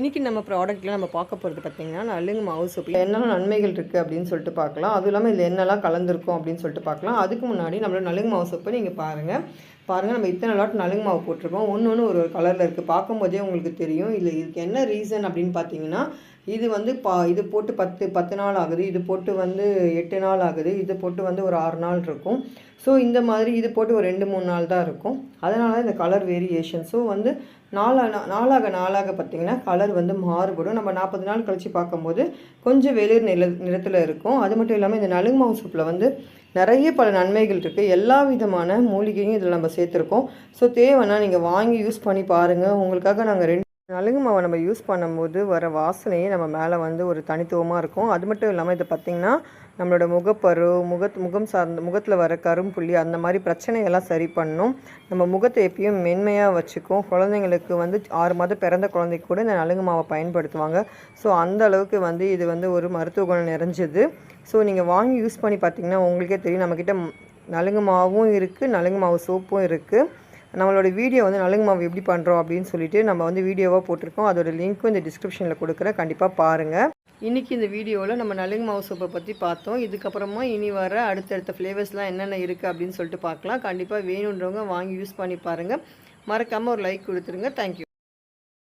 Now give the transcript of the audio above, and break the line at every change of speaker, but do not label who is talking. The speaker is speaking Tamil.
இன்றைக்கி நம்ம ப்ராடக்ட்டில் நம்ம பார்க்க போகிறது பார்த்திங்கன்னா நலுங்கு மாவு சோப்பு. என்னெல்லாம் நன்மைகள் இருக்குது அப்படின்னு சொல்லிட்டு பார்க்கலாம். அதுவும் இல்லாமல் இதில் என்னெல்லாம் கலந்துருக்கும் அப்படின்னு சொல்லிட்டு பார்க்கலாம். அதுக்கு முன்னாடி நம்மளோட நலுங்கு மாவு சோப்பை நீங்கள் பாருங்கள் பாருங்கள் நம்ம இத்தனை லாட் நலுங்கு மாவு போட்டிருக்கோம். ஒன்று ஒன்று ஒரு ஒரு கலரில் இருக்குது பார்க்கும்போதே உங்களுக்கு தெரியும். இல்லை இதுக்கு என்ன ரீசன் அப்படின்னு பார்த்தீங்கன்னா இது வந்து பா இது போட்டு பத்து பத்து நாள் ஆகுது. இது போட்டு வந்து எட்டு நாள் ஆகுது. இது போட்டு வந்து ஒரு ஆறு நாள் இருக்கும். ஸோ இந்த மாதிரி இது போட்டு ஒரு ரெண்டு மூணு நாள் தான் இருக்கும். அதனால இந்த கலர் வேரியேஷன் ஸோ வந்து நாளாக நாளாக நாளாக பார்த்திங்கன்னா கலர் வந்து மாறுபடும். நம்ம நாற்பது நாள் கழித்து பார்க்கும்போது கொஞ்சம் வெளிர் நில நிறத்தில் இருக்கும். அது மட்டும் இல்லாமல் இந்த நலுங்கு மாவு சூப்பில் வந்து நிறைய பல நன்மைகள் இருக்குது எல்லா விதமான மூலிகையும் இதில் நம்ம சேர்த்துருக்கோம். ஸோ தேவைன்னா நீங்கள் வாங்கி யூஸ் பண்ணி பாருங்கள் உங்களுக்காக நாங்கள் ரெண்டு நலுங்கு மாவை நம்ம யூஸ் பண்ணும்போது வர வாசனையே நம்ம மேலே வந்து ஒரு தனித்துவமாக இருக்கும். அது மட்டும் இல்லாமல் இதை பார்த்திங்கன்னா நம்மளோட முகப்பரு முகத் முகம் சார்ந்த முகத்தில் வர கரும்புள்ளி அந்த மாதிரி பிரச்சனையெல்லாம் சரி பண்ணும். நம்ம முகத்தை எப்பயும் மென்மையாக வச்சுக்கும். குழந்தைங்களுக்கு வந்து ஆறு மாதம் பிறந்த குழந்தைக்கு கூட இந்த நலுங்கு மாவை பயன்படுத்துவாங்க. ஸோ அந்த அளவுக்கு வந்து இது வந்து ஒரு மருத்துவ குணம் நிறைஞ்சது. ஸோ நீங்கள் வாங்கி யூஸ் பண்ணி பார்த்தீங்கன்னா உங்களுக்கே தெரியும். நம்மக்கிட்ட நலுங்கு மாவும் இருக்குது நலுங்கு மாவு சோப்பும் இருக்குது நம்மளோட வீடியோ வந்து நலுங்கு மாவு எப்படி பண்ணுறோம் அப்படின்னு சொல்லிட்டு நம்ம வந்து வீடியோவாக போட்டிருக்கோம். அதோட லிங்க்கும் இந்த டிஸ்கிரிப்ஷனில் கொடுக்குறேன். கண்டிப்பாக பாருங்கள் இன்றைக்கி இந்த வீடியோவில் நம்ம நலுங்கு மாவு சூப்பை பற்றி பார்த்தோம். இதுக்கப்புறமா இனி வர அடுத்தடுத்த ஃப்ளேவர்ஸ்லாம் என்னென்ன இருக்குது அப்படின்னு சொல்லிட்டு பார்க்கலாம். கண்டிப்பாக வேணுன்றவங்க வாங்கி யூஸ் பண்ணி பாருங்கள் மறக்காமல் ஒரு லைக் கொடுத்துருங்க. தேங்க்யூ